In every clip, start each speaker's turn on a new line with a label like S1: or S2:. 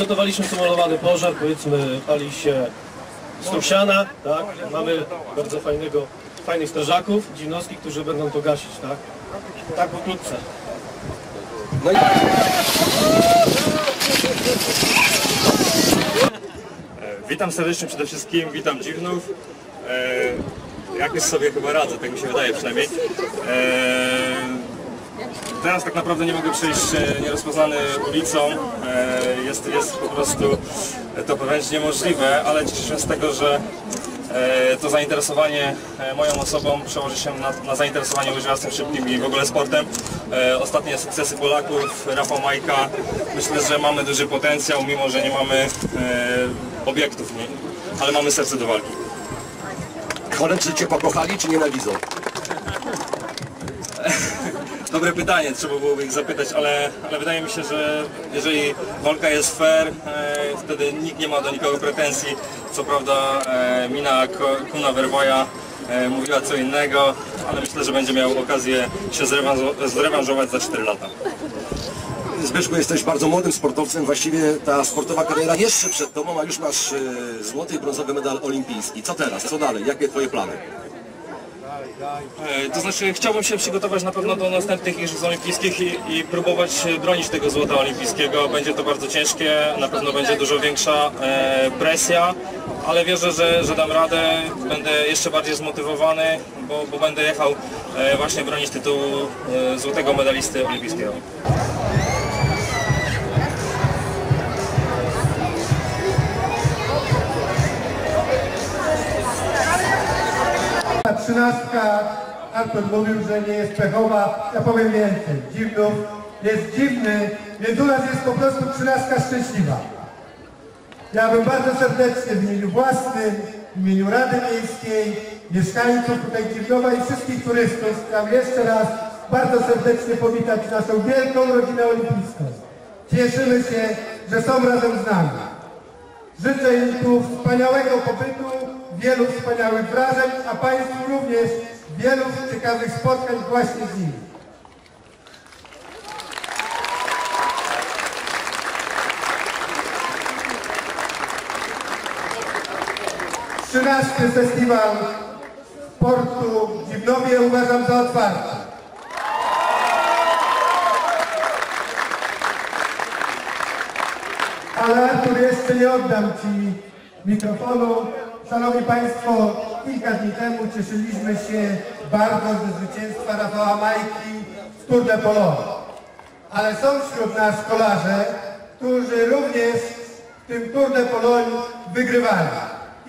S1: przygotowaliśmy symulowany pożar, powiedzmy pali się strusiana, tak? Mamy bardzo fajnego, fajnych strażaków, dziwnowskich, którzy będą to gasić, tak? Tak pokrótce.
S2: No i
S3: Witam serdecznie przede wszystkim, witam dziwnów. E, jakoś sobie chyba radzę, tak mi się wydaje przynajmniej. E, teraz tak naprawdę nie mogę przejść e, nierozpoznany ulicą. E, jest, jest po prostu to wręcz niemożliwe, ale cieszę się z tego, że e, to zainteresowanie e, moją osobą przełoży się na, na zainteresowanie łyżwiarstwem szybkim i w ogóle sportem. E, ostatnie sukcesy Polaków, Rafał Majka, myślę, że mamy duży potencjał, mimo że nie mamy e, obiektów, ale mamy serce do walki.
S2: koledzy cię pokochali czy nienawidzą?
S3: Dobre pytanie, trzeba byłoby ich zapytać, ale, ale wydaje mi się, że jeżeli walka jest fair, e, wtedy nikt nie ma do nikogo pretensji. Co prawda e, Mina Kuna Werwaja e, mówiła co innego, ale myślę, że będzie miał okazję się zrewanżo- zrewanżować za 4 lata.
S2: Zbyszku, jesteś bardzo młodym sportowcem, właściwie ta sportowa kariera jeszcze przed tobą, a już masz e, złoty i brązowy medal olimpijski. Co teraz? Co dalej? Jakie twoje plany?
S3: E, To znaczy chciałbym się przygotować na pewno do następnych Igrzysk Olimpijskich i, i próbować bronić tego złota olimpijskiego. Będzie to bardzo ciężkie, na pewno będzie dużo większa e, presja, ale wierzę, że, że dam radę, będę jeszcze bardziej zmotywowany, bo, bo będę jechał e, właśnie bronić tytułu e, złotego medalisty olimpijskiego.
S4: Trzynastka, Artur mówił, że nie jest pechowa, ja powiem więcej, dziwnów jest dziwny, więc u nas jest po prostu trzynastka szczęśliwa. Ja bym bardzo serdecznie w imieniu własnym, w imieniu Rady Miejskiej, mieszkańców tutaj Dziwnowa i wszystkich turystów chciałem jeszcze raz bardzo serdecznie powitać naszą wielką rodzinę olimpijską. Cieszymy się, że są razem z nami. Życzę im tu wspaniałego pobytu, wielu wspaniałych wrażeń, a Państwu również wielu ciekawych spotkań właśnie z nimi. Trzynasty festiwal sportu w Dziwnowie uważam za otwarty. Ale Artur, jeszcze nie oddam Ci mikrofonu. Szanowni Państwo, kilka dni temu cieszyliśmy się bardzo ze zwycięstwa Rafała Majki w Tour de Pologne. Ale są wśród nas kolarze, którzy również w tym Tour de Pologne wygrywali.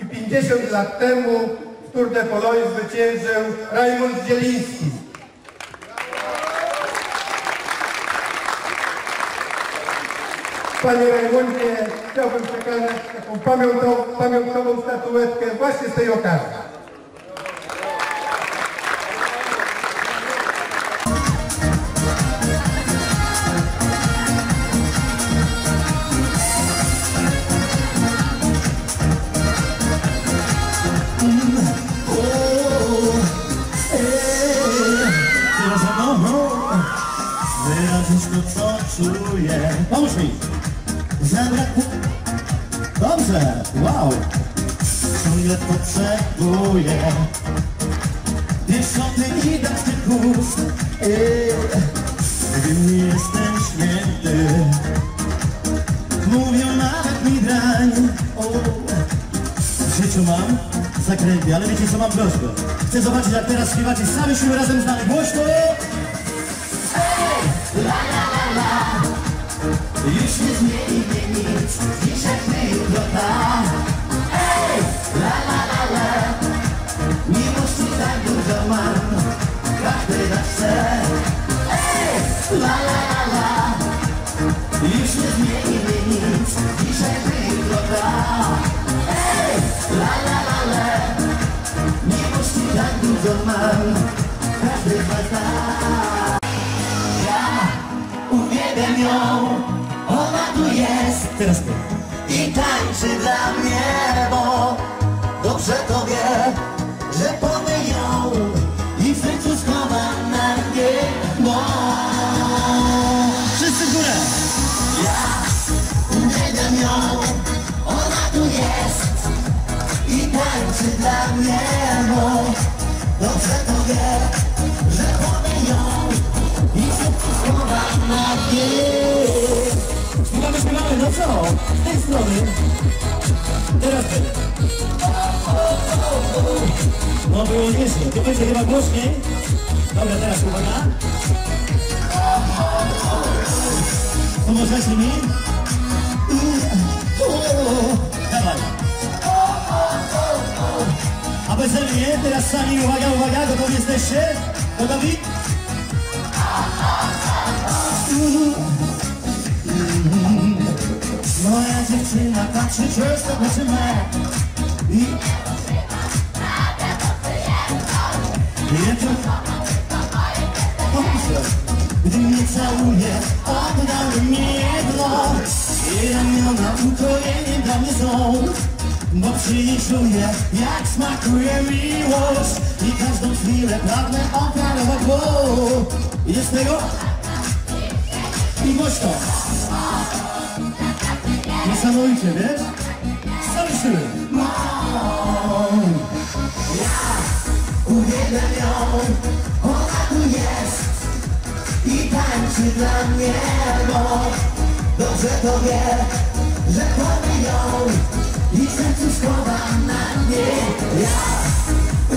S4: I 50 lat temu w Tour de Pologne zwyciężył Rajmund Zieliński. Panie Rajmundzie, chciałbym przekazać taką pamiątową, pamiątkową statuetkę właśnie z tej okazji.
S5: To Pomóż mi Zabrakło Dobrze, wow Ciągle potrzebuję Pieszony i dać tych ust Ej, Gdy nie jestem święty Mówią nawet mi drań w życiu mam zakręty, ale wiecie co mam prośbę? Chcę zobaczyć jak teraz śpiewacie sami siły razem z nami. Głośno! Już nie zmieni mnie nic Dzisiaj my ta Ej! La la la la Miłości tak dużo mam Każdy nas chce Ej! La la la la Już nie zmieni mnie nic Dzisiaj my ta Ej! La la la la Miłości tak dużo mam Każdy was zna Ja uwielbiam ją Teraz ty. I tańczy dla mnie, bo dobrze to wie, że powie ją i w sercu schowa na mnie. Wszyscy w górę! Ja uwielbiam ją, ona tu jest i tańczy dla mnie, bo dobrze to wie, że powie ją i w sercu schowa na no co? Z tej strony. Teraz ty. No było nieźle, to będzie chyba głośniej. Dobra, teraz uwaga. Pomożecie mi? Dawaj. A beze mnie, teraz sami, uwaga, uwaga, gotowi jesteście? Gotowi? Moja dziewczyna patrzy często w oczy me i... Ja to... Dobrze, gdy mnie całuje, oddał mnie jedno. I ramiona ukojenie dla mnie są Bo przy niej czuję, jak smakuje miłość. I każdą chwilę pragnę oparować go Jest tego? I głośno Niesamowicie, wiesz? Z całej siły Uwielbiam ją, ona tu jest i tańczy dla mnie, bo dobrze to wie, że kocham ją i sercu schowam na dnie. Ja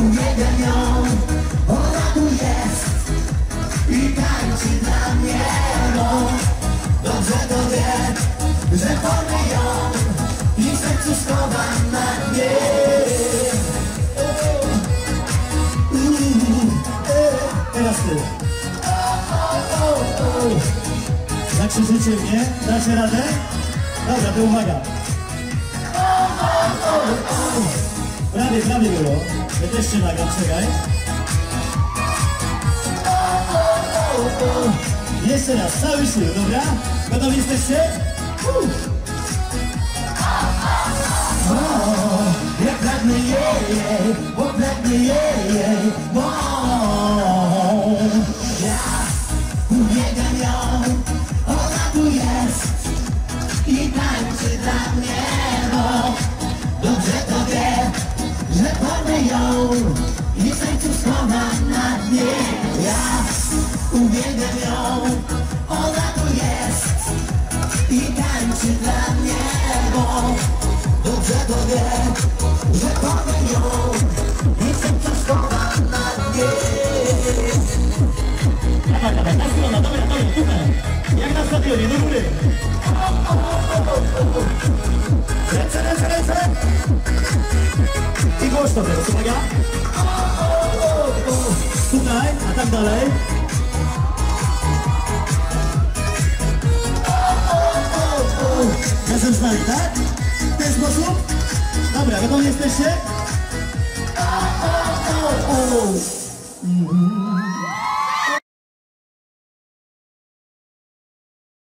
S5: uwielbiam ją, Ty. Zakrzyczycie mnie? Dacie radę? Dobra, to uwaga. Prawie, prawie było. Ja też się nagram, czekaj. Jeszcze raz, cały sił, dobra? Gotowi jesteście? Uff. O, jak pragnę jej, bo pragnę ją, ona tu jest i tańczy dla mnie, bo dobrze to wie, że porwę ją i sercu schowam na dnie. Dawaj, dawaj, ta strona, dobra, dobra, tutaj. Jak na stadionie, do góry. Ręce, ręce, ręce. I głośno teraz, uwaga. Tutaj, a tak dalej. razem z nami, tak? W ten sposób? Dobra, gotowi jesteście? O, o, o, o. Mm -hmm.